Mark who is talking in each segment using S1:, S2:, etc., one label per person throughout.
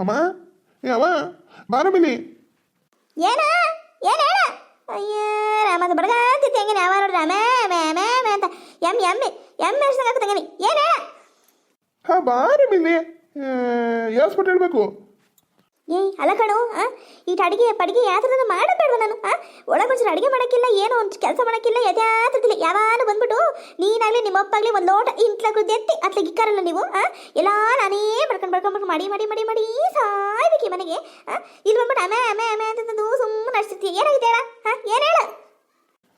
S1: ಅಮ್ಮ? ಏ ಅಮ್ಮ ಬಾರಮಿಲಿ
S2: ಏನ? ಏನ ಹೇಳ? ಅಯ್ಯ ರಾಮದ ಬಡಗ ಅಂತಿತ್ತು ಹೆಂಗೆ ಅವ ನೋಡ್ರಿ ಮೇ ಮೇ ಎಂ ಎಂ ಅಂತ ಎಮ್ಮೆ ಎಮ್ಮೆ ಎಮ್ಮೆ ಎಷ್ಟಾಗತ್ತಂಗನಿ ಏನ? ಹೇಳ
S1: ಹಾ ಬಾರಮಿಲಿ ಯಾಸ್ಬಿಟ್ಟು ಹೇಳ್ಬೇಕು.
S2: ಏಯ್ ಅಲ್ಲ ಕಣು, ಆ? ಈಟ ಅಡಿಗೆ ಪಡಿಗೆ ಯಾವ್ದಾದ್ರು ಮಾಡಬೇಡ ನಾನು, ಆ? ಒಳಗೆ ಒಂಚೂರು ಅಡಿಗೆ ಮಾಡಕ್ಕಿಲ್ಲ, ಏನು ಒಂದು ಕೆಲಸ ಮಾಡೋಕ್ಕಿಲ್ಲ, ಯಥಾರ್ಥದಿಲ್ಲ ಯಾವಾಗ ಬಂದ್ಬಿಟ್ಟು ನೀನಾಗ್ಲಿ ನಿಮ್ಮ ಅಪ್ಪಾಗ್ಲಿ ಒಂದು ಲೋಟ ಇಂಟ್ಲ ಎತ್ತಿ ಅತ್ಲಾಗ ಇಕ್ಕಾರಲ್ಲ ನೀವು, ಆ? ಎಲ್ಲ ನಾನೇ ಮಾಡ್ಕೊಂಡು ಬಡ್ಕೊಂಡು ಮಾಡಿ ಮಾಡಿ ಮಾಡಿ ಮಾಡಿ ಸಾಯ್ಬೇಕು ಮನೆಗೆ, ಆ? ಇಲ್ಲಿ ಬಂದ್ಬಿಟ್ಟು ಅಮೆ ಅಮೆ ಅಮೆ ಅಂತಂದು ಸುಮ್ಮನೆ ಅಷ್ಟಿರ್ತೀಯ ಏನಾಗಿದೆ ಹೇಳ ಹಾ ಏನು ಹೇಳ?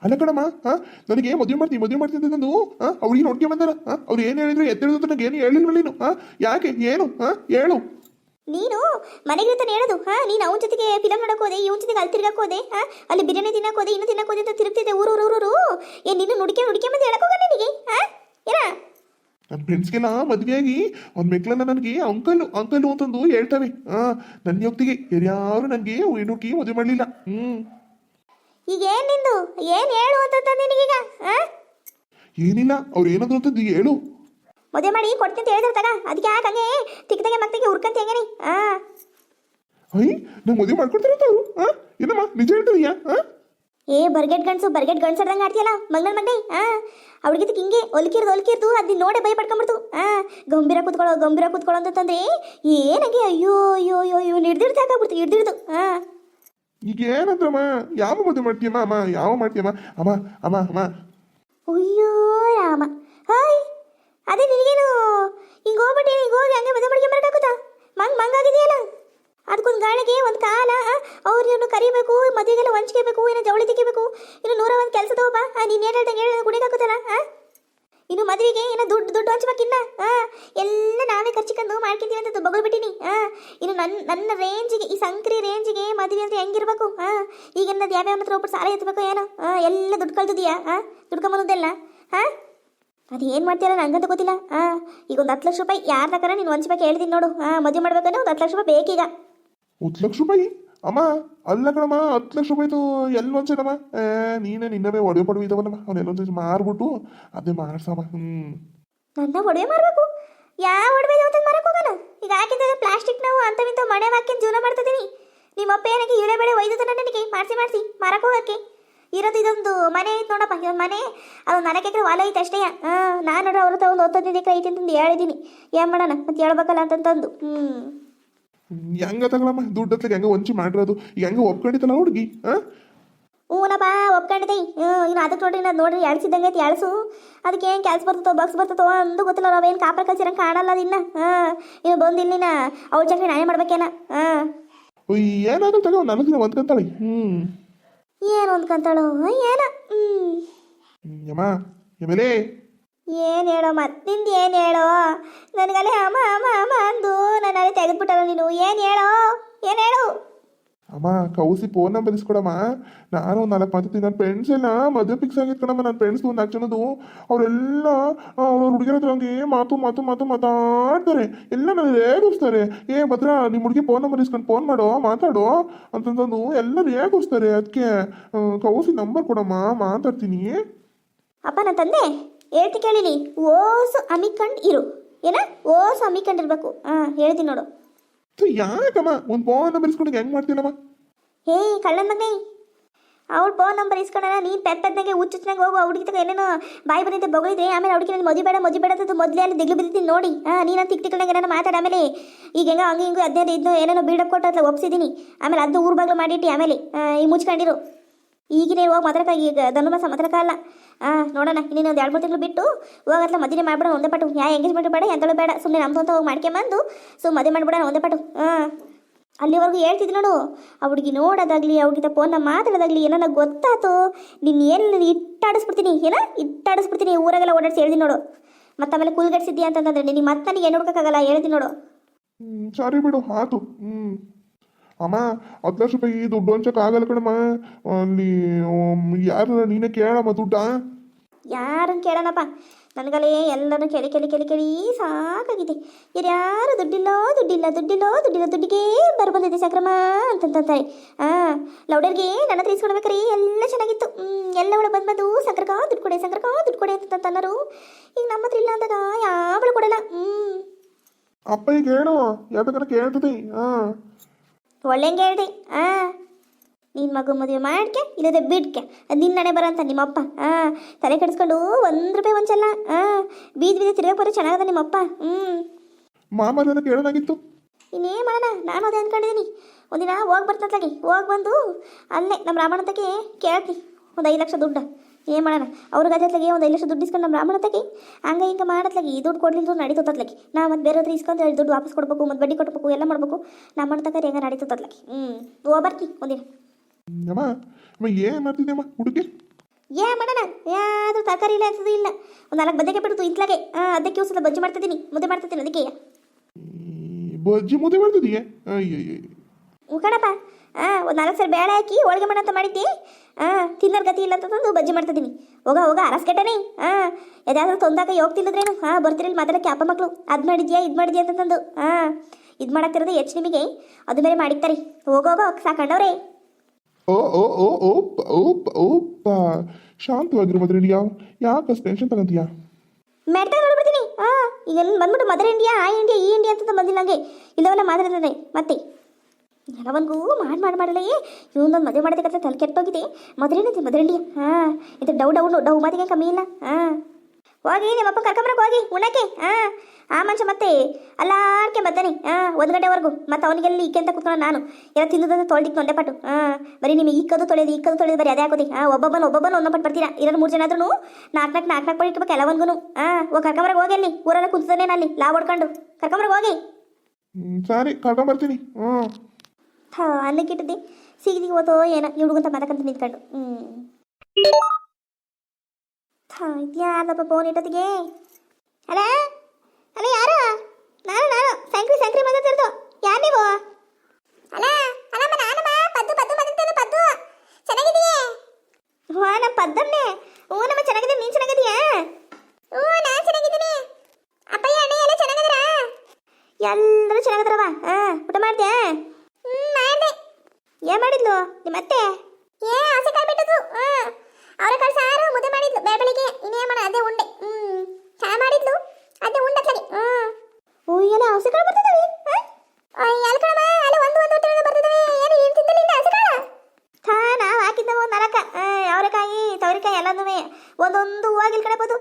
S1: ಅಲ್ಲ ಕಣಮ್ಮ ಹಾ ನನಗೆ ಮದುವೆ ಮಾಡ್ತೀನಿ ಮದುವೆ ಮಾಡ್ತೀನಿ ಅಂತಂದು ಹಾ ಅವ್ರಿಗೆ ನೋಡ್ಕೊಂಡ್ ಬಂದಾರ ಹಾ ಅವ್ರು ಏನು ಹೇಳಿದ್ರು ಎತ್ತಿಳಿದ್ರು ನನಗೆ ಏನು ಹೇಳಿಲ್ವಲ್ಲ ನೀನು ಹಾ ಯಾಕೆ, ಏನು ಹಾ ಹೇಳು.
S2: ನೀನು? ಮನೆಗೆ ತಾನೆ ಹೇಳೋದು? ಹಾ ನೀನು ಅವನ ಜೊತೆಗೆ ಫಿಲಮ್ ನೋಡೋಕೋದೆ ಇವನ ಜೊತೆಗೆ ಅಲ್ಲಿ ತಿರ್ಗಾಕೋದೆ ಹಾ? ಅಲ್ಲಿ ಬಿರಿಯಾನಿ ತಿನ್ನಕೋದೆ ಇನ್ನು ತಿನ್ನಕೋದೆ ಅಂತ ತಿರುಗ್ತಿದ್ದೆ ಊರು ಊರು ಊರು ಏನ್ ನೀನು ನುಡಿಕೆ ನುಡಿಕೆ ಬಂದು ಹೇಳಕ್ ಹೋಗ ನಿನಗೆ? ಹಾ? ಏನ?
S1: ನನ್ನ ಫ್ರೆಂಡ್ಸ್ಗೆಲ್ಲ ಮದುವೆಯಾಗಿ ಅವ್ನ ಮೆಕ್ಕಳನ್ನ ನನಗೆ ಅಂಕಲ್ ಅಂಕಲ್ ಅಂತಂದು ಹೇಳ್ತವೆ ಹಾ ನನ್ನ ಯೋಕ್ತಿಗೆ ಯಾರು ನನಗೆ ಹುಡುಕಿ ಮದುವೆ ಮಾಡಲಿಲ್ಲ. ಹ್ಞೂ
S2: ಈಗ ಏನು ನಿಂದು? ಏನು ಹೇಳು ಅಂತ ನಿನಗೀಗ? ಹಾ?
S1: ಏನಿಲ್ಲ ಅವ್ರು ಏನಂದ್ರು ಅಂತಂದು ಹೇಳು.
S2: ಮದುವೆ ಮಾಡಿ ಕೊಡ್ತೀನಿ ಅಂತ ಹೇಳಿದ್ರ ತಗ. ಅದಕ್ಕೆ ಯಾಕೆ ಹಂಗೆ? ತಿಕ್ಕದಾಗೆ ಮಕ್ತಿಗೆ ಹುರ್ಕಂತ ಹೆಂಗೆ ಹಾ
S1: ಅಯ್ಯ ನಂಗೆ ಮದುವೆ ಮಾಡ್ಕೊಡ್ತಾರೆ ಅಂತ ಅವರು ಹಾ ಏನಮ್ಮ ನಿಜ ಹೇಳ್ತಿದೀಯಾ ಹಾ
S2: ಏ ಬರ್ಗೆಟ್ ಗಂಡ್ಸು ಬರ್ಗೆಟ್ ಗಂಡ್ಸರ್ದಂಗೆ ಆಡ್ತೀಯಲ್ಲ ಮಗ್ನ ಮಗ್ನೆ ಆ? ಅವಳಿಗಿದ್ದಕ್ಕೆ ಹಿಂಗೆ ಒಲ್ಕಿರ್ದು ಒಲ್ಕಿರ್ದು ಅದನ್ನ ನೋಡೆ ಭಯ ಪಡ್ಕೊಂಬಿಡ್ತು ಹಾ ಗಂಭೀರ ಕೂತ್ಕೊಳ್ಳೋ ಗಂಭೀರ ಕೂತ್ಕೊಳ್ಳೋ ಅಂತಂದ್ರೆ ಏನಂಗೆ ಅಯ್ಯೋ ಅಯ್ಯೋ ಅಯ್ಯೋ ಅಯ್ಯೋ ಹಿಡ್ದಿಡ್ದು ಹಾಕಾಗ್ಬಿಡ್ತು ಹಿಡ್ದಿಡ್ದು ಆ?
S1: ಈಗ ಏನಂದ್ರಮ್ಮ ಯಾವ ಮದುವೆ ಮಾಡ್ತೀಯಮ್ಮ ಅಮ್ಮ? ಯಾವ ಮಾಡ್ತೀಯಮ್ಮ? ಅಮ್ಮ ಅಮ್ಮ ಅಮ್ಮ.
S2: ಅಯ್ಯೋ ರಾಮ. ಹಾಯ್. ಅದೇ ನಿನಗೇನು? ಹಿಂಗೆ ಹೋಗ್ಬಿಟ್ಟು, ಹಿಂಗೆ ಹೋಗಿ ಹಂಗೆ ಮದುವೆ ಮಾಡ್ಕೊಂಡು ಬರೋಕ್ಕಾಗುತ್ತಾ? ಮಂಗ್, ಮಂಗಾಗಿದೆಯಲ್ಲ? ಅದಕ್ಕೊಂದು ಗಾಳಿಗೆ ಒಂದು ಕಾಲ ಅವ್ರು ಇವ್ನು ಕರಿಬೇಕು, ಮದುವೆಗೆಲ್ಲ ಹಂಚ್ಕೋಬೇಕು ಬೇಕು ಏನೋ ಜವಳಿ ತೆಗಿಬೇಕು, ಇನ್ನು ನೂರ ಒಂದು ಕೆಲಸ ತಗೋಬ ನೀನು ಹೇಳ್ದಂಗೆ ಹೇಳಿ ಹಾಂ? ಇನ್ನು ಮದುವೆಗೆ ಏನೋ ದುಡ್ಡು ದುಡ್ಡು ಹಂಚ್ಬೇಕಿನ್ನ ಹಾಂ? ಎಲ್ಲ ನಾವೇ ಖರ್ಚಿಕೊಂಡು ಮಾಡ್ಕೊಂತೀವಿ ಅಂತ ಬಗಲ್ ಬಿಟ್ಟಿನಿ, ಹಾಂ? ಇನ್ನು ನನ್ನ ನನ್ನ ರೇಂಜಿಗೆ, ಈ ಸಂಕ್ರಿ ರೇಂಜಿಗೆ ಮದುವೆ ಅಂದರೆ ಹೆಂಗಿರ್ಬೇಕು, ಹಾಂ? ಈಗ ಯಾವ್ಯಾವ ಹತ್ರ ಒಬ್ಬರು ಸಾಲ ಎತ್ತಬೇಕು ಏನೋ, ಹಾಂ? ಎಲ್ಲ ದುಡ್ಡು ಕಳ್ದಿದೀಯಾ, ಹಾಂ? ದುಡ್ಡು ಕಮ್ಮೋದೆಲ್ಲ ಹಾಂ? ಅದು ಏನು ಮಾಡ್ತೀರ ಅಂತ ಗೊತ್ತಿಲ್ಲ. ಹಾಂ ಈಗ ಒಂದು ಹತ್ತು ಲಕ್ಷ ರೂಪಾಯಿ ಯಾರ ತಕರ ನೀನು ಹಂಚ್ಬೇಕು ಹೇಳ್ತೀನಿ ನೋಡು. ಹಾಂ ಮದುವೆ ಮಾಡ್ಬೇಕಂದ್ರೆ ಒಂದು ಹತ್ತು ಲಕ್ಷ ರೂಪಾಯಿ ಬೇಕೀಗ.
S1: ಹತ್ತು ಲಕ್ಷ ರೂಪಾಯಿ? ಅಮ್ಮ ಅಲ್ಲ ಕಣಮ್ಮ ಹತ್ತು ಲಕ್ಷ ರೂಪಾಯಿದು ಎಲ್ಲಿ ಒಂದ್ಸಲಮ್ಮ? ಏ ನೀನೇ ನಿನ್ನವೇ ಒಡವೆ ಪಡವೆ ಇದಾವಲ್ಲಮ್ಮ. ಅವ್ನು ಎಲ್ಲೊಂದು ಮಾರ್ಬಿಟ್ಟು ಅದೇ ಮಾಡ್ಸಮ್ಮ. ಹ್ಮ್.
S2: ನನ್ನ ಒಡವೆ ಮಾರಬೇಕು? ಯಾವ ಒಡವೆ ಅಂತ ಮಾರಕ್ಕೆ ಹೋಗೋಣ ಈಗ ಹಾಕಿದ್ರೆ ಪ್ಲಾಸ್ಟಿಕ್ ನಾವು ಅಂತವಿಂತ ಮನೆ ಹಾಕ್ಯಂದು ಜೀವನ ಮಾಡ್ತಿದ್ದೀನಿ. ನಿಮ್ಮ ಅಪ್ಪ ಏನಕ್ಕೆ ಇಳೆ ಬೆಳೆ ಒಯ್ದು ನನಗೆ? ಮಾಡಿಸಿ ಮಾಡಿಸಿ ಮಾರಕ್ಕೆ ಹೋಗಕ್ಕೆ. ಇರೋದು ಇದೊಂದು ಮನೆ ಐತೆ ನೋಡಪ್ಪ ಇದೊಂದು ಮನೆ. ಅದು ನನಗೆ ಎಕರೆ ಹೊಲ ಐತೆ ಅಷ್ಟೇ. ಹಾಂ ನಾನು ನೋಡ್ರಿ ಅವ್ರ ತಗೊಂಡು ಹತ್ತೊಂದು ಎಕರೆ ಐತೆ ಅಂತಂದು ಹೇಳಿದ್ದೀನಿ ಏನು ಮಾಡೋಣ? ಮತ್ತೆ ಹೇಳ್ಬೇಕಲ್ಲ ಅಂತಂತಂದು ಹ್ಞೂ
S1: ಹೆಂಗ ತಗೊಳಮ್ಮ ದುಡ್ಡು ಹತ್ಲಿಕ್ಕೆ ಹೆಂಗ ವಂಚಿ ಮಾಡಿರೋದು? ಈಗ ಹೆಂಗ ಒಪ್ಕೊಂಡಿತ್ತಲ್ಲ ಹುಡುಗಿ? ಹಾಂ?
S2: ಹ್ಞೂನಪ್ಪ ಒಪ್ಕೊಂಡಿದ್ದೆ ಹ್ಞೂ ಇನ್ನು ಅದಕ್ಕೆ ನೋಡ್ರಿ ನಾನು ನೋಡ್ರಿ ಎಳ್ಸಿದ್ದಂಗೆ ಐತಿ ಎಳ್ಸು. ಅದಕ್ಕೆ ಏನು ಕೆಲಸ ಬರ್ತದೋ ಬಗ್ಸ್ ಬರ್ತದೋ ಅಂದು ಗೊತ್ತಿಲ್ಲ ನಾವೇನು ಕಾಪರ್ ಕಲ್ಸಿರಂಗೆ ಕಾಣಲ್ಲ ಅದಿನ್ನ ಇನ್ನ. ಹಾಂ ಇನ್ನು ಬಂದು ಇಲ್ಲಿನ ಅವ್ರ ಚಕ್ರಿ ನಾನೇ ಮಾಡ್ಬೇಕೇನ? ಹಾಂ.
S1: ಏನಾದ್ರೂ ತಗೋ ನನಗೆ ಒಂದ್ಕಂತಾಳೆ ಹ್ಮ್.
S2: ಏನು ಅಂದ್ಕಂತಾಳು? ಏನೋ?
S1: ಹ್ಮ್, ಯಮ್ಮ
S2: ಏನು ಹೇಳೋ? ಮತ್ತಿಂದ ಏನು ಹೇಳೋ? ನನಗಲ್ಲೇ ಅಮ್ಮ ಅಮ್ಮ ಅಮ್ಮ ಅಂದು ನಾನು ಅಲ್ಲಿ ತೆಗೆದ್ಬಿಟ್ಟಲ್ಲ ನೀನು. ಏನು ಹೇಳೋ? ಏನು ಹೇಳು?
S1: ಅಮ್ಮ, ಕೌಸಿ ಫೋನ್ ನಂಬರ್ ಇಸ್ಕೊಡಮ್ಮ. ನಾನು ಒಂದು ನಾಲ್ಕು ಮಾತು ನನ್ನ ಫ್ರೆಂಡ್ಸ್ ಎಲ್ಲ ಮದುವೆ ಫಿಕ್ಸ್ ಆಗಿತ್ತು ಕಣಮ್ಮ. ನನ್ನ ಫ್ರೆಂಡ್ಸ್ ಒಂದು ನಾಲ್ಕು ಜನದು ಅವರೆಲ್ಲ ಅವ್ರ ಹುಡುಗಿರ ಹತ್ರ ಹಂಗೆ ಮಾತು ಮಾತು ಮಾತು ಮಾತಾಡ್ತಾರೆ. ಎಲ್ಲ ನಾನು ರೇಗಿಸ್ತಾರೆ. ಏ, ಭದ್ರ ನಿಮ್ಮ ಹುಡುಗಿ ಫೋನ್ ನಂಬರ್ ಇಸ್ಕೊಂಡು ಫೋನ್ ಮಾಡೋ, ಮಾತಾಡೋ ಅಂತಂದು ಎಲ್ಲ ರೇಗಿಸ್ತಾರೆ. ಅದಕ್ಕೆ ಕೌಸಿ ನಂಬರ್ ಕೊಡಮ್ಮ. ಮಾತಾಡ್ತೀನಿ.
S2: ಅಪ್ಪ ನನ್ನ ತಂದೆ, ಹೇಳ್ತಿ ಕೇಳಿಲಿ. ಓಸು ಅಮಿಕಂಡ್ ಇರು. ಏನ? ಓಸು ಇರಬೇಕು. ಹಾಂ, ಹೇಳ್ತೀನಿ ನೋಡು.
S1: ಯಾಕಮ್ಮ? ಒಂದು ಫೋನ್ ನಂಬರ್ ಇಸ್ಕೊಂಡು ಹೆಂಗೆ ಮಾಡ್ತೀನಮ್ಮ
S2: ಹೇ, ಕಳ್ಳನ ಮಗನೇ. ಅವಳು ಫೋನ್ ನಂಬರ್ ಇಸ್ಕೊಂಡಲ್ಲ ನೀನು ಪೆದ್ ಪೆದ್ದಂಗೆ ಹುಚ್ಚುಚ್ಚನಾಗ ಹೋಗು ಹುಡುಗಿ ತಗ ಏನೇನೋ ಬಾಯಿ ಬಂದಿದ್ದೆ ಬೊಗಳಿದೆ. ಆಮೇಲೆ ಹುಡುಗಿ ನಾನು ಮದುವೆ ಬೇಡ ಮದುವೆ ಬೇಡ ಅಂತ ಮೊದಲೇ ಅಲ್ಲಿ ದಿಗ್ಲು ಬಿದ್ದಿದ್ದೀನಿ ನೋಡಿ. ಹಾಂ ನೀನು ತಿಕ್ ತಿಕ್ಕಳಂಗೆ ಏನಾರ ಮಾತಾಡ, ಆಮೇಲೆ ಈಗ ಹೆಂಗ ಹಂಗೆ ಹಿಂಗೆ ಹದಿನೈದು ಇದ್ದು ಏನೇನೋ ಬೀಡಪ್ ಕೊಟ್ಟು ಒಪ್ಸಿದ್ದೀನಿ. ಆಮೇಲೆ ಅದು ಊರು ಬಾಗ್ಲು ಮಾಡಿಟ್ಟು, ಆಮೇಲೆ ಈ ಮುಚ್ಕೊಂಡಿರು. ಈಗಿನೇ ಹೋಗಿ ಮಾತಾಡಕ ಈಗ ಧನುಮಾಸ ಮಾತಾಡಕ್ಕಲ್ಲ ಹಾಂ ನೋಡೋಣ, ಇನ್ನೇನು ಒಂದು ಎರಡು ಮೂರು ತಿಂಗಳು ಬಿಟ್ಟು ಹೋಗತ್ಲ ಮದುವೆ ಮಾಡ್ಬಿಡೋಣ, ಒಂದೇ ಪಟ್ಟು ಯಾ ಎಂಗೇಜ್ಮೆಂಟ್ ಬೇಡ ಎಂತಳು ಬೇಡ. ಸುಮ್ಮನೆ ನಮ್ಮ ಅಂತ ಹೋಗಿ ಮಾಡ್ಕೊಂಬಂದು ಸೊ ಮದುವೆ ಮಾಡ್ಬಿಡೋಣ, ಒಂದೇ ಪಟ್ಟು ಹಾಂ ಅಲ್ಲಿವರೆಗೂ ಹೇಳ್ತಿದ್ದೆ ನೋಡು. ಆ ಹುಡುಗಿ ನೋಡೋದಾಗ್ಲಿ ಅವ್ರಿಗಿಂತ ಫೋನ್ನ ಮಾತಾಡೋದಾಗ್ಲಿ, ಏನನ್ನ ಗೊತ್ತಾಯ್ತು? ನಿನ್ನ ಏನು ಇಟ್ಟಾಡಿಸ್ಬಿಡ್ತೀನಿ, ಏನ? ಇಟ್ಟಾಡಿಸ್ಬಿಡ್ತೀನಿ, ಊರಾಗೆಲ್ಲ ಓಡಾಡಿಸಿ ಹೇಳ್ತೀನಿ ನೋಡು. ಮತ್ತೆ ಆಮೇಲೆ ಕೂಲ್ಗಡ್ಸಿದ್ಯಾ ಅಂತಂದ್ರೆ ನಿನಗೆ ಮತ್ತೆ ನನಗೆ ಏನು ಹುಡ್ಕೋಕ್ಕಾಗಲ್ಲ ಹೇಳ್ತೀನಿ ನೋಡು.
S1: ಸಾರಿ ಬಿಡು, ಆತು. ಹ್ಮ್. ಅಮ್ಮ ಹತ್ತು ಲಕ್ಷ ರೂಪಾಯಿ ದುಡ್ಡು ಹಂಚಕ್ ಆಗಲ್ಲ ಕಣಮ್ಮ. ಅಲ್ಲಿ ಯಾರು ನೀನೇ ಕೇಳಮ್ಮ ದುಡ್ಡ?
S2: ಯಾರನ್ನು ಕೇಳೋಣಪ್ಪ? ನನಗಲ್ಲೇ ಎಲ್ಲರೂ ಕೇಳಿ ಕೇಳಿ ಕೇಳಿ ಕೇಳಿ ಸಾಕಾಗಿದೆ. ಯಾರು ದುಡ್ಡಿಲ್ಲ ದುಡ್ಡಿಲ್ಲ ದುಡ್ಡಿಲ್ಲೋ ದುಡ್ಡಿಲ್ಲ ದುಡ್ಡಿಗೆ ಬರ್ಬಂದಿದೆ ಸಕ್ರಮ ಅಂತಂತಾರೆ ಹಾಂ ಲೌಡರ್ಗೆ ನನ್ನ ಹತ್ರ ಇಸ್ಕೊಡ್ಬೇಕ್ರಿ ಎಲ್ಲ ಚೆನ್ನಾಗಿತ್ತು. ಎಲ್ಲ ಒಳಗೆ ಬಂದು ಬಂದು ಸಕ್ರಕ ದುಡ್ಡು ಕೊಡೆ ಸಕ್ರಕ ದುಡ್ಡು ಕೊಡೆ ಅಂತ ಅನ್ನೋರು ಈಗ ನಮ್ಮ ಹತ್ರ ಇಲ್ಲ ಅಂದಾಗ ಯಾವಳು ಕೊಡಲ್ಲ? ಹ್ಞೂ
S1: ಅಪ್ಪ ಈಗ ಹೇಳು ಯಾವ್ದಕ್ಕನ ಕೇಳ್ತದೆ. ಹಾ
S2: ಒಳ್ಳೆಂಗೆ ಹೇಳ್ರಿ ಆ ನಿನ್ನ ಮಗು ಮದುವೆ ಮಾಡ್ಕೆ ಇಲ್ಲದೆ ಬಿಡ್ಕೆ. ಅದು ನಿನ್ನ ನಡೆ ಬರಂತ ನಿಮ್ಮಪ್ಪ. ಆ ತಲೆ ಕೆಡಿಸ್ಕೊಂಡು ಒಂದು ರೂಪಾಯಿ ಒಂಚಲ್ಲ ಆ ಬೀದಿ ಬೀದಿ ತಿರ್ಗಕ್ಕೆ ಬರೋ ಚೆನ್ನಾಗದ ನಿಮ್ಮಪ್ಪ. ಹ್ಞೂ
S1: ಮಾಮಲ್ಲ ಕೇಳೋದಾಗಿತ್ತು.
S2: ಇನ್ನೇ ಮಾಡೋಣ? ನಾನು ಅದೇ ಅಂದ್ಕೊಂಡಿದ್ದೀನಿ ಒಂದಿನ ಹೋಗಿ ಬರ್ತತ್ಲಾಗಿ ಹೋಗಿ ಬಂದು ಅಲ್ಲೇ ನಮ್ಮ ರಾಮಣ್ಣತಕ್ಕೆ ಕೇಳ್ತಿ. ಒಂದು ಐದು ಲಕ್ಷ ದುಡ್ಡು. ಏನು ಮಾಡೋಣ? ಅವ್ರ ಗಜತ್ಲಾಗಿ ಒಂದು ಐದು ಲಕ್ಷ ದುಡ್ಡು ಇಸ್ಕೊಂಡು ನಮ್ಮ ರಾಮಣ್ಣತಕ್ಕೆ ಹಂಗೆ ಹಿಂಗೆ ಮಾಡತ್ಲಾಗಿ ದುಡ್ಡು ಕೊಡ್ಲಿಲ್ಲ ನಡೀತತ್ಲಾಗಿ ನಾ ಮತ್ತೆ ಬೇರೆ ಹತ್ರ ಇಸ್ಕೊಂಡು ದುಡ್ಡು ವಾಪಸ್ ಕೊಡ್ಬೇಕು ಮತ್ತು ಬಡ್ಡಿ ಕೊಡ್ಬೇಕು ಎಲ್ಲ ಮಾಡಬೇಕು. ನಮ್ಮ ಅಣ್ಣ ತಕ್ಕ ಹೆಂಗೆ ನಡೀತತ್ಲಾಗಿ ಹ್ಞೂ ಬರ್ತಿ ಒಂದಿನ.
S1: ಅಮ್ಮ ಅಮ್ಮ ಏನ್ ಮಾಡ್ತಿದ್ಯಮ್ಮ ಹುಡುಗಿ?
S2: ಏ ಮಾಡೋಣ. ಯಾವ್ದು ತರಕಾರಿ ಇಲ್ಲ ಅನ್ಸೋದು ಇಲ್ಲ. ಒಂದು ನಾಲ್ಕು ಬದಕ್ಕೆ ಬಿಡ್ತು ಇಂತ್ಲಾಗೆ. ಅದಕ್ಕೆ ಒಂದ್ಸಲ ಬಜ್ಜಿ ಮಾಡ್ತಿದ್ದೀನಿ. ಮುದ್ದೆ ಮಾಡ್ತಿದ್ದೀನಿ ಅದಕ್ಕೆ.
S1: ಬಜ್ಜಿ ಮುದ್ದೆ ಮಾಡ್ತಿದೀಯ? ಅಯ್ಯಯ್ಯ
S2: ಕಣಪ್ಪ ಹಾಂ ಒಂದು ನಾಲ್ಕು ಸರಿ ಬೇಳೆ ಹಾಕಿ ಹೋಳಿಗೆ ಮಾಡಂತ ಮಾಡಿದ್ದಿ? ಹಾಂ ತಿನ್ನೋರು ಗತಿ ಇಲ್ಲ ಅಂತಂದು ಬಜ್ಜಿ ಮಾಡ್ತಿದ್ದೀನಿ ಹೋಗ ಹೋಗ ಅರಸ್ಕೆಟ್ಟನೆ ಹಾಂ ಯಾವ್ದಾದ್ರು ತೊಂದಾಗ ಹೋಗ್ತಿಲ್ಲದ್ರೇನು ಹಾಂ ಬರ್ತಿರಲಿ ಮಾತಾಡಕ್ಕೆ ಅಪ್ಪ ಮಕ್ಕಳು ಅದು ಮಾಡಿದ್ಯಾ ಇದು ಮಾಡಿದ್ಯಾ ಅಂತಂದು ಹಾಂ ಇದು ಮಾಡಾಕ್ತಿರೋದು ಹೆಚ್ಚು ನಿಮಗೆ. ಅದು ಮೇಲೆ ಮಾಡಿಕ್ತಾರೆ ಹೋಗೋಗೋ ಸಾಕಂಡವ್ರೆ
S1: ಓ ಓ ಓ ಓಪ್ ಓಪ್ ಓಪ್ಪ. ಶಾಂತವಾಗಿರು ಮದ್ರಲ್ಲಿ ಯಾವ ಯಾಕಷ್ಟು ಟೆನ್ಷನ್ ತಗೊಂತೀಯಾ?
S2: ಮೆಡ್ತಾ ನೋಡ್ಬಿಡ್ತೀನಿ. ಹಾಂ ಈಗ ಬಂದ್ಬಿಟ್ಟು ಮದರ್ ಇಂಡಿಯಾ ಆ ಇಂಡಿಯಾ ಈ ಇಂಡಿಯಾ ಅಂತ ಬಂದಿಲ್ಲ ನಂಗೆ ಇಲ್ಲವನ್ನ ಮಾತಾಡ್ತಾರೆ ಮತ್ತೆ? ಎಲ್ಲವನ್ಗೂ ಮಾಡಿ ಮಾಡಿ ಮಾಡಲೇ. ಇವನೊಂದು ಮದುವೆ ಮಾಡೋದಕ್ಕೆ ತಲೆ ಕೆಟ್ಟೋಗಿದೆ. ಮದುವೆನೈತಿ ಮದರ್ ಇಂಡಿಯಾ ಹಾಂ ಇದು ಡೌ ಡೌನು ಡೌ ಮಾತಿಗೆ ಕಮ್ಮಿ ಇಲ್ಲ. ಹಾಂ. ಹೋಗಿ ನಿಮ್ಮಪ್ಪ ಕರ್ಕೊಂಬರಕ್ಕೆ ಹೋಗಿ ಉಣಕ್ಕೆ ಹಾಂ. ಆ ಮನುಷ್ಯ ಮತ್ತೆ ಅಲ್ಲಾಡ್ಕೆ ಬರ್ತಾನೆ ಹಾಂ, ಒಂದು ಗಂಟೆವರೆಗೂ. ಮತ್ತೆ ಅವನಿಗೆಲ್ಲಿ ಈಕೆ ಅಂತ ಕೂತ್ಕೊಂಡು ನಾನು. ಎಲ್ಲ ತಿಂದದ ತೊಳ್ದಿಕ್ಕೆ ಒಂದೇ ಪಟ್ಟು ಹಾಂ. ಬರೀ ನಿಮಗೆ ಇಕ್ಕದು ತೊಳೆಯೋದು ಇಕ್ಕದು ತೊಳೆದು ಬರೀ ಅದೇ ಹಾಕೋದಿ. ಹಾಂ, ಒಬ್ಬೊಬ್ಬನ ಒಬ್ಬೊಬ್ಬನ ಒಂದೊಂದು ಪಟ್ಟು ಬರ್ತೀರಾ? ಇರೋದು ಮೂರು ಜನ ಆದ್ರೂ ನಾಲ್ಕು ನಾಲ್ಕು ನಾಲ್ಕು ನಾಲ್ಕು ಪಟ್ಟು ಇಟ್ಬೇಕು ಎಲ್ಲವನ್ಗೂ ಹಾಂ ಕರ್ಕೊಂಬರಕ್ಕೆ ಹೋಗಿ ಅಲ್ಲಿ. ಊರಲ್ಲ ಕುಂತಾನೆ ಅಲ್ಲಿ. ಲಾ ಹೊಡ್ಕೊಂಡು. ಕರ್ಕೊಂಬರಕ್ಕೆ ಹೋಗಿ.
S1: ಸರಿ, ಕರ್ಕೊಂಬರ್ತೀನಿ. ಹ್ಞೂ
S2: ಹಾ ಅನ್ನಕ್ಕಿಟ್ಟಿದ್ದೆ ಸಿಗಿದಿ ಹೋತೋ ಏನೋ ಹುಡುಗಂತ ಮಾತಾಕಂತ ನಿಂತ್ಕೊಂಡು. ಹ್ಞೂ ಹಾ ಇದ್ಯಾರದಪ್ಪ ಫೋನ್ ಇಟ್ಟೊತ್ತಿಗೆ ಅಲೋ? ಅಲ್ಲ ಯಾರು? ನಾನು ನಾನು. ಸಂಕ್ರಿ ಸಂಕ್ರಿ ಮಾತಾಡ್ತಿರೋದು ಯಾರು ನೀವು? ಅಲ್ಲ ಅಲ್ಲಮ್ಮ, ನಾನಮ್ಮ. ಪದ್ದು ಪದ್ದು ಮಾತಾಡ್ತಿರೋದು ಪದ್ದು. ಚೆನ್ನಾಗಿದೆಯೇ ಹ್ಞೂ ನಮ್ಮ ಪದ್ದಮ್ಮನೆ ಹ್ಞೂ ನಮ್ಮ ಚೆನ್ನಾಗಿದೆ ನೀನು ಚೆನ್ನಾಗಿದೆಯಾ ಹ್ಞೂ ನಾನು ಚೆನ್ನಾಗಿದ್ದೀನಿ. ಅಪ್ಪಯ್ಯ ಅಣ್ಣ ಎಲ್ಲ ಚೆನ್ನಾಗಿದ್ದೀರಾ ಎಲ್ಲರೂ ಚೆನ್ನಾಗಿದ್ರವ ಹಾ ಊಟ ಮಾಡ್ದೆ ಏನ್ ಮಾಡಿದ್ಲು? ನಿಮ್ಮ ಅತ್ತೆ? ಏ ಆಸೆ ಕಾಯಿ ಬಿಟ್ಟದ್ದು. ಹ್ಮ್ ಅವರ ಕಾಳು ಸಾರು ಮುದ್ದೆ ಮಾಡಿದ್ಲು. ಬೆಳಬೆಳಿಗ್ಗೆ ಇನ್ನೇನ್ ಮಾಡ ಅದೇ ಉಂಡೆ. ಹ್ಮ್. ಚಾ ಮಾಡಿದ್ಲು. ಅದೇ ಉಂಡೆ ಸರಿ ಹ್ಮ್. ಓ ಎಲ್ಲ ಹಸೆ ಕಾಳು ಬರ್ತಿದಾವೆ? ಎಲ್ಲಿ ಕಣಮ್ಮ ಅಲ್ಲ ಒಂದು ಒಂದು ಹೊತ್ತಿನಿಂದ ಬರ್ತಿದಾವೆ. ಏನು ಏನು ತಿಂದಲಿಂದ ಹಸೆ ಕಾಳ? ಹಾ ನಾವು ಹಾಕಿದ್ದವ ಒಂದು ನಾಲ್ಕ. ಅವರೆಕಾಯಿ ತವರೆಕಾಯಿ ಎಲ್ಲನೂ ಒಂದೊಂದು ಹೂವಾಗಿಲ್ ಕಡೆ ಬೋದು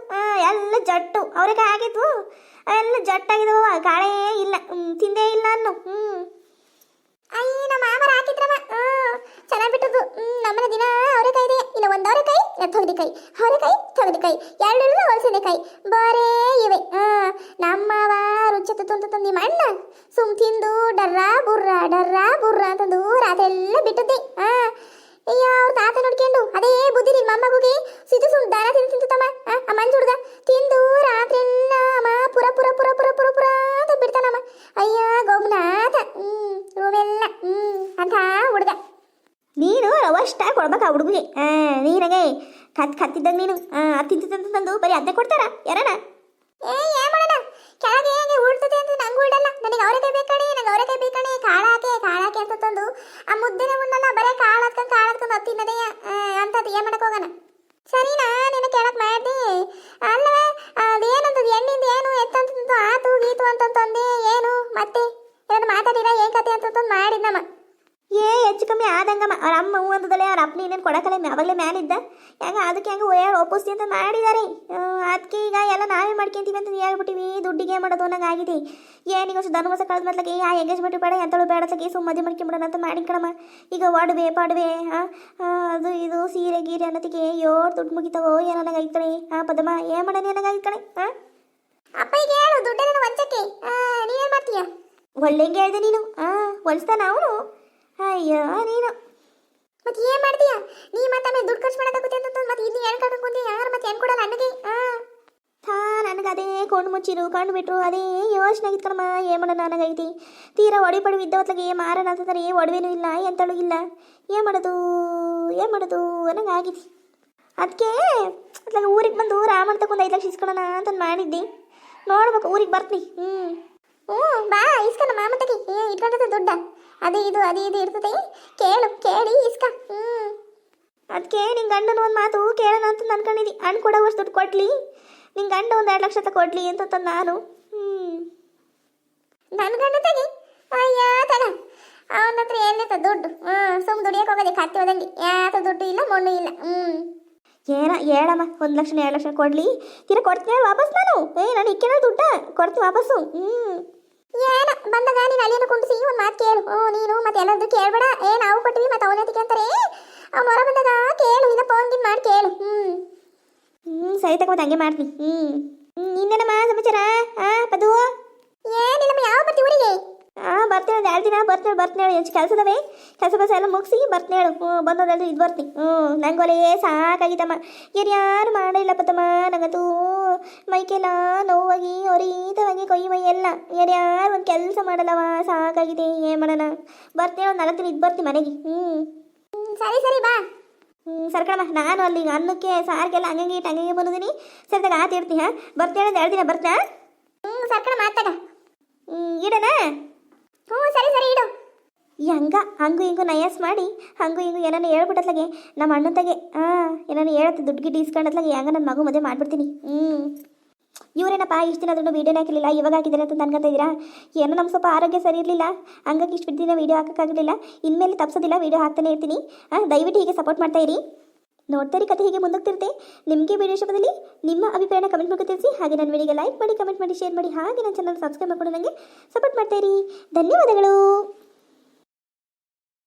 S2: ಎಲ್ಲ ಜಟ್ಟು. ಅವರೆಕಾಯಿ ಆಗಿದ್ವು ಎಲ್ಲ ಜಟ್ಟಾಗಿದವ ಕಾಳೇ ಇಲ್ಲ. ತಿಂದೇ ಇಲ್ಲ ಅನ್ನು. ಹ್ಮ್ ಅಯ್ಯ ನಮ್ಮ ಮಾಮರ ಹಾಕಿದ್ರವ ಚೆನ್ನಾಗಿ ಬಿಟ್ಟದ್ದು ನಮ್ಮನೆ ದಿನ ಅವರೆಕಾಯಿ ಇದೆ ಇಲ್ಲ ಒಂದು ತೊಗರಿಕಾಯಿ ಅವರೆಕಾಯಿ ತೊಗರಿಕಾಯಿ ಎರಡೆಲ್ಲ ಕೈ ಬರೇ ಇವೆ. ನಮ್ಮವ ರುಚಿ ತಂದು ತಂದು ನಿಮ್ಮ ಅಣ್ಣ ಸುಮ್ ತಿಂದು ಡರ್ರಾ ಬುರ್ರಾ ಡರ್ರಾ ಬುರ್ರಾ ಅಂತಂದು ದೂರ ಅದೆಲ್ಲ ಬಿಟ್ಟದ್ದೆ. ಆ ಅಯ್ಯೋ ಅವ್ರ ತಾತ ನೋಡ್ಕೊಂಡು ಅದೇ ಬುದ್ಧಿ ನಿಮ್ಮ ಮೊಮ್ಮಗುಗೆ. ಸಿದ್ದು ಸುಮ್ ದಾನ ತಿಂದು ತಿಂತು ತಮ್ಮ. ಆ, ಮಂಜು ಹುಡ್ಗ. ತಿಂದು ರಾತ್ರಿ ಎಲ್ಲ ಅಮ್ಮ ಪುರ ಪುರ ಪುರ ಪುರ ಪುರ ಪುರ ಅಂತ ಬಿಡ್ತಾನಮ್ಮ. ಅಯ್ಯ ಗೋಮನಾಥ. ಹ್ಞೂ ರೂಮೆಲ್ಲ. ಹ್ಮ್ ಅಂತ ಹುಡ್ಗ. ನೀನು ಅವಷ್ಟ ಕೊಡ್ಬೇಕು ಆ ಹುಡುಗಿಗೆ. ನೀನಾಗೆ ಕತ್ ಕತ್ತಿದ್ದಾಗ ನೀನು. ತಿಂತಿದ್ದಂತ ತಂದು ಬರೀ ಅದನ್ನೇ ಕೊಡ್ತಾರ? ಯಾರಣ ಏ ಏನ್ ಮಾಡೋಣ ಕೆಳಗೆ ಹೇಗೆ ಉಳ್ತದೆ ಅಂತ ನಂಗೆ ಉಳ್ಳಲ್ಲ ನನಗೆ ಅವರೆಕಾಯಿ ಬೇಕಣೆ ನನಗೆ ಅವರೆಕಾಯಿ ಬೇಕಣೆ ಕಾಳಾಕೆ ಕಾಳಾಕೆ ಅಂತ ತಂದು ಆ ಮುದ್ದೆನೇ ಉಣ್ಣಲ್ಲ, ಬರೇ ಕಾಳು ಹತ್ಕೊಂಡು ಕಾಳು ಅಂತ ಅದು ಏನ್ ಮಾಡಕ್ ಹೋಗೋಣ? ಸರಿನಾ, ನಿನ್ನ ಕೇಳಕ್ ಮಾಡ್ದೆ. ಅಲ್ಲವ ಇನ್ನೇನು ಕೊಡಕಲ್ಲ ಅವಾಗಲೇ ಮ್ಯಾಲಿದ್ದ? ಹೆಂಗ ಅದಕ್ಕೆ ಹೆಂಗ ಓಯಾಳ ಒಪ್ಪಿಸ್ತಿ ಅಂತ ಮಾಡಿದ್ದಾರೆ ಅದಕ್ಕೆ ಈಗ ಎಲ್ಲ ನಾವೇ ಮಾಡ್ಕೊಂತೀವಿ ಅಂತ ಹೇಳ್ಬಿಟ್ಟಿವಿ. ದುಡ್ಡಿಗೆ ಮಾಡೋದು ಅನ್ನಂಗೆ ಆಗಿದೆ. ಏನೀಗ ಅಷ್ಟು ಧನುಮಸ ಕಳೆದ ಏ ಆ ಎಂಗೇಜ್ಮೆಂಟ್ ಬೇಡ ಎಂತಳು ಬೇಡ ಸಕ್ಕೆ ಸುಮ್ಮ ಮದುವೆ ಮಾಡ್ಕೊಂಬಿಡೋಣ ಅಂತ ಮಾಡಿ ಕಣಮ್ಮ. ಈಗ ಒಡವೆ ಪಾಡವೆ ಹಾಂ ಅದು ಇದು ಸೀರೆ ಗೀರೆ ಅನ್ನೋದಕ್ಕೆ ಏಳು ದುಡ್ಡು ಮುಗಿತಾವೋ ಏನೋ ನನಗೆ ಕಣೆ. ಹಾಂ ಪದಮ್ಮ ಏನು ಮಾಡೋಣ ನನಗೆ ಕಣೆ ಹಾಂ ಅಪ್ಪ ಈಗ ಹೇಳು ದುಡ್ಡನ್ನ ನೀವೇನು ಮಾಡ್ತೀಯ? ಒಳ್ಳೆಂಗೆ ಹೇಳ್ದೆ ನೀನು. ಹಾಂ ಹೊಲಿಸ್ತಾನ ಅವನು? ಅಯ್ಯೋ ನೀನು. ಮತ್ತೆ ಏನ್ ಮಾಡ್ತೀಯ? ನೀ ಮತ್ತೆ ಆಮೇಲೆ ದುಡ್ಡು ಖರ್ಚು ಮಾಡೋದಾಗುತ್ತೆ ಅಂತ ಮತ್ತೆ ಇಲ್ಲಿ ಏನು ಕರ್ಕೊಂಡು ಕುಂತಿ ಯಾರು ಮತ್ತೆ ಏನು ಕೊಡಲ್ಲ ನನಗೆ ಹಾ ನನಗೆ ಅದೇ ಕೊಂಡು ಮುಚ್ಚಿರು ಕಣ್ಣು ಬಿಟ್ರು ಅದೇ ಯೋಚನೆ ಆಗಿತ್ತು ಕಣಮ್ಮ ಏನು ಮಾಡೋಣ ನನಗೈತಿ ತೀರಾ ಒಡಿ ಪಡಿ ಇದ್ದವತ್ಲಾಗೆ ಮಾರಣ ಅಂತಂದ್ರೆ ಒಡವೇನು ಇಲ್ಲ ಎಂತಳು ಇಲ್ಲ. ಏನು ಮಾಡೋದು ಏನು ಮಾಡೋದು ಅನ್ನಂಗೆ ಆಗಿದೆ ಅದಕ್ಕೆ ಅದ್ಲಾಗ ಊರಿಗೆ ಬಂದು ರಾಮಣ್ಣ ತಗೊಂಡು ಐದು ಲಕ್ಷ ಇಸ್ಕೊಳ್ಳೋಣ ಅಂತ ಮಾಡಿದ್ದೆ. ನೋಡ್ಬೇಕು ಊರಿಗೆ ಬರ್ತೀನಿ. ಹ್ಞೂ ಹ್ಞೂ ಬಾ ಇಸ್ಕನ ಮಾಮತಗೆ ಏ ಇಟ್ಕೊಂಡದ ದುಡ್ಡ. ಅದು ಇದು ಅದು ಇದು ಇರ್ತದೆ ಕೇಳು, ಕೇಳಿ ಇಸ್ಕ ಹ್ಞೂ ಅದಕ್ಕೆ ನಿನ್ನ ಗಂಡನ ಒಂದು ಮಾತು ಕೇಳೋಣ ಅಂತ ಅನ್ಕೊಂಡಿದ್ದಿ ಹಣ್ಣು ಕೊಡೋವಷ್ಟು ದುಡ್ಡು ಕೊಡ್ಲಿ. ನಿನ್ನ ಗಂಡ ಒಂದು ಎರಡು ಲಕ್ಷ ತಗೊಡ್ಲಿ ಅಂತ ನಾನು. ಹ್ಞೂ ನನ್ನ ಗಂಡ ತಗಿ. ಅಯ್ಯ, ತಗ. ಅವನ ಹತ್ರ ಎಲ್ಲಿತ್ತ ದುಡ್ಡು? ಹ್ಞೂ ಸುಮ್ ದುಡಿಯಕ್ಕೆ ಹೋಗೋದೆ ಕತ್ತಿ ಹೋದಂಗೆ. ಯಾತ ದುಡ್ಡು ಇಲ್ಲ, ಮಣ್ಣು ಇಲ್ಲ. ಹ್ಞೂ ಏನ, ಹೇಳಮ್ಮ, ಒಂದು ಲಕ್ಷ ಎರಡು ಲಕ್ಷ ಕೊಡಲಿ. ತೀರ ಕೊಡ್ತೀನಿ ವಾಪಸ್ ನಾನು? ಏ, ನಾನು ಇಕ್ಕೇನ ದುಡ್ಡ. ಕೊಡ್ತೀನಿ ವಾಪಸ್ಸು. ಹ್ಞೂ ಏನ? ಬಂದಾಗ ನೀನು ಅಲ್ಲಿಯನ್ನು ಕುಂಡಿಸಿ ಒಂದು ಮಾತು ಕೇಳು. ಹ್ಞೂ ನೀನು ಮತ್ತೆ ಎಲ್ಲರದ್ದು ಕೇಳಬೇಡ. ಏ ನಾವು ಕೊಟ್ಟಿವಿ ಮತ್ತೆ ಅವನತಿಗೆ ಅಂತಾರೆ. ಅವ್ನು ಹೊರ ಬಂದಾಗ ಕೇಳು ಇಲ್ಲ ಫೋನ್ ಗಿನ್ ಮಾಡಿ ಕೇಳು. ಹ್ಞೂ ಹ್ಞೂ ಸರಿ ತಗೋ ಹಂಗೆ ಮಾಡ್ತೀನಿ. ಹ್ಞೂ ಇನ್ನೇನಮ್ಮ ಸಮಾಚಾರ? ಆ ಪದು? ಏನಿಲ್ಲಮ್ಮ ಯಾವ ಬರ್ತಿ ಊರಿಗೆ? ಆ ಬರ್ತೀನಿ ಎರಡು ದಿನ ಬರ್ತೀನಿ ಬರ್ತೀನಿ ಹೆಚ್ಚು ಕೆಲಸದವೇ ಕೆಲಸ ಬಸ ಎಲ್ಲ ಮುಗಿಸಿ ಬರ್ತೀನಿ ಹೇಳು. ಹ್ಞೂ ಬಂದೋದಲ್ರಿ ಇದು ಬರ್ತೀನಿ. ಹ್ಞೂ ನಂಗೊಲೆಯೇ ಸಾಕಾಗಿತ್ತಮ್ಮ ಯಾರು ಮಾಡಿಲ್ಲ ಪತ್ತಮ್ಮ ನಂಗಂತೂ ಮೈಕೆಲ್ಲ ನೋವಾಗಿ ಹೊರೀತವಾಗಿ ಕೊಯ್ಯುವ ಎಲ್ಲ ಯಾರ್ಯಾರು ಒಂದು ಕೆಲಸ ಮಾಡಲ್ಲವ? ಸಾಕಾಗಿದೆ ಏನು ಮಾಡೋಣ ಬರ್ತೀನಿ ಒಂದು ನಾಲ್ಕು ದಿನ ಇದು ಬರ್ತೀನಿ ಮನೆಗೆ. ಹ್ಞೂ ಸರಿ ಸರಿ ಬಾ. ಹ್ಞೂ ಸರ್ಕಮ್ಮ ನಾನು ಅಲ್ಲಿ ಅನ್ನಕ್ಕೆ ಸಾರಿಗೆಲ್ಲ ಹಂಗಂಗೆ ಇಟ್ಟು ಹಂಗಂಗೆ ಬಂದಿದ್ದೀನಿ ಸರಿ ತಗ ಆತ ಇರ್ತೀನಿ ಹಾಂ? ಬರ್ತೀನಿ ಒಂದು ಎರಡು ದಿನ ಬರ್ತಾ ಹ್ಞೂ ಸರ್ಕಣ ಮಾತಾಗ ಹ್ಞೂ ಇಡನಾ? ಹ್ಞೂ ಸರಿ ಸರಿ ಇಡು. ಈ ಹಂಗ, ಹಂಗು ಹಿಂಗು ನಯಾಸ್ ಮಾಡಿ, ಹಂಗು ಹಿಂಗು ಏನಾನ ಹೇಳ್ಬಿಟ್ಟತ್ಲಾಗೆ, ನಮ್ಮ ಅಣ್ಣಂತಾಗೆ ಹಾಂ ಏನಾನ ಹೇಳತ್ತೆ ದುಡ್ಡು ಗಿಡ್ಡು ಇಸ್ಕೊಂಡತ್ಲಾಗೆ, ಹೆಂಗ ನನ್ನ ಮಗು ಮದುವೆ ಮಾಡ್ಬಿಡ್ತೀನಿ. ಹ್ಞೂ ಇವರೇನಪ್ಪ, ಇಷ್ಟು ದಿನ ದುಡ್ಡು ವೀಡಿಯೋನ ಹಾಕಿರಲಿಲ್ಲ, ಇವಾಗ ಹಾಕಿದ್ದಾರೆ ಅಂತ ಅನ್ಕೊತಾ ಇದ್ದೀರಾ? ಏನೋ ನಮ್ಮ ಸ್ವಲ್ಪ ಆರೋಗ್ಯ ಸರಿ ಇರಲಿಲ್ಲ, ಹಂಗಾಗಿ ಇಷ್ಟು ದಿನ ವೀಡಿಯೋ ಹಾಕೋಕ್ಕಾಗಲಿಲ್ಲ, ಇನ್ಮೇಲೆ ತಪ್ಸೋದಿಲ್ಲ, ವೀಡಿಯೋ ಹಾಕ್ತಾನೆ ಇರ್ತೀನಿ. ಹಾಂ ದಯವಿಟ್ಟು ಹೀಗೆ ಸಪೋರ್ಟ್ ಮಾಡ್ತಾ ಇರಿ. ನೋಡ್ತಾ ಕತೆ ಹೀಗೆ ಮುಂದೋಗ್ತಿರುತ್ತೆ. ನಿಮಗೆ ವಿಡಿಯೋ ಶಬ್ದದಲ್ಲಿ ನಿಮ್ಮ ಅಭಿಪ್ರಾಯನ ಕಮೆಂಟ್ ಮೂಲಕ ತಿಳಿಸಿ, ಹಾಗೆ ನನ್ನ ವಿಡಿಯೋಗೆ ಲೈಕ್ ಮಾಡಿ, ಕಮೆಂಟ್ ಮಾಡಿ ಶೇರ್ ಮಾಡಿ, ಹಾಗೆ ನನ್ನ ಚಾನಲ್ ಸಬ್ಸ್ಕ್ರೈಬ್ ಮಾಡ್ಕೊಂಡು ನನಗೆ ಸಪೋರ್ಟ್ ಮಾಡ್ತಾ ಇರಿ. ಧನ್ಯವಾದಗಳು.